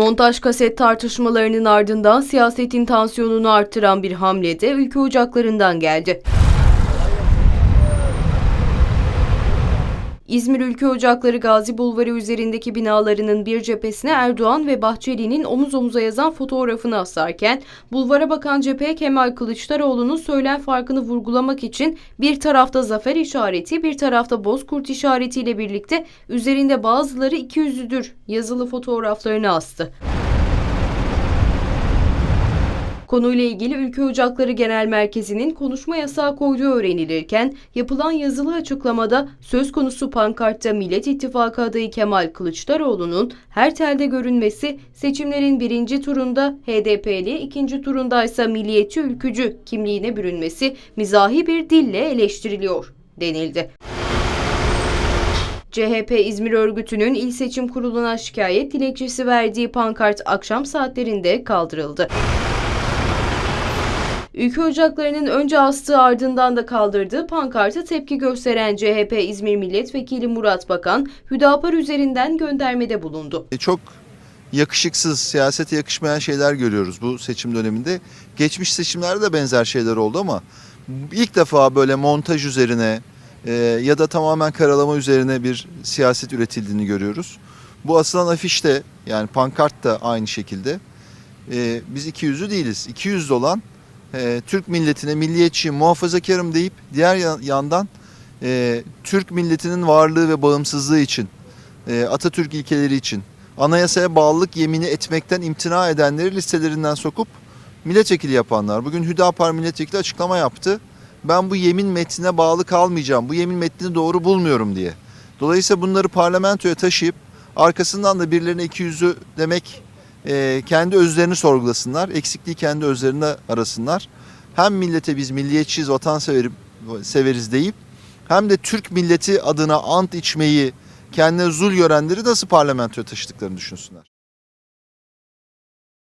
Montaj kaset tartışmalarının ardından siyasetin tansiyonunu arttıran bir hamle de ülke ocaklarından geldi. İzmir Ülke Ocakları Gazi Bulvarı üzerindeki binalarının bir cephesine Erdoğan ve Bahçeli'nin omuz omuza yazan fotoğrafını asarken, bulvara bakan cephe Kemal Kılıçdaroğlu'nun söylem farkını vurgulamak için bir tarafta zafer işareti, bir tarafta bozkurt işaretiyle birlikte üzerinde bazıları iki yüzlüdür yazılı fotoğraflarını astı. Konuyla ilgili Ülke Ocakları Genel Merkezi'nin konuşma yasağı koyduğu öğrenilirken yapılan yazılı açıklamada söz konusu pankartta Millet İttifakı adayı Kemal Kılıçdaroğlu'nun her telde görünmesi seçimlerin birinci turunda HDP'li, ikinci turunda ise milliyetçi ülkücü kimliğine bürünmesi mizahi bir dille eleştiriliyor denildi. CHP İzmir örgütünün İl Seçim Kurulu'na şikayet dilekçesi verdiği pankart akşam saatlerinde kaldırıldı. Ülke Ocakları'nın önce astığı ardından da kaldırdığı pankarta tepki gösteren CHP İzmir Milletvekili Murat Bakan, Hüdapar üzerinden göndermede bulundu. E, Çok yakışıksız, siyasete yakışmayan şeyler görüyoruz bu seçim döneminde. Geçmiş seçimlerde de benzer şeyler oldu ama ilk defa böyle montaj üzerine e, ya da tamamen karalama üzerine bir siyaset üretildiğini görüyoruz. Bu asılan afiş de yani pankart da aynı şekilde. E, biz iki yüzlü değiliz. İki yüzlü olan e, Türk milletine milliyetçiyim, muhafazakarım deyip diğer ya- yandan e, Türk milletinin varlığı ve bağımsızlığı için, e, Atatürk ilkeleri için, anayasaya bağlılık yemini etmekten imtina edenleri listelerinden sokup milletvekili yapanlar. Bugün Hüdapar milletvekili açıklama yaptı. Ben bu yemin metnine bağlı kalmayacağım, bu yemin metnini doğru bulmuyorum diye. Dolayısıyla bunları parlamentoya taşıyıp arkasından da birilerine iki yüzü demek e, kendi özlerini sorgulasınlar. Eksikliği kendi özlerinde arasınlar. Hem millete biz milliyetçiyiz, vatanseverim, severiz deyip hem de Türk milleti adına ant içmeyi kendine zul görenleri nasıl parlamentoya taşıdıklarını düşünsünler.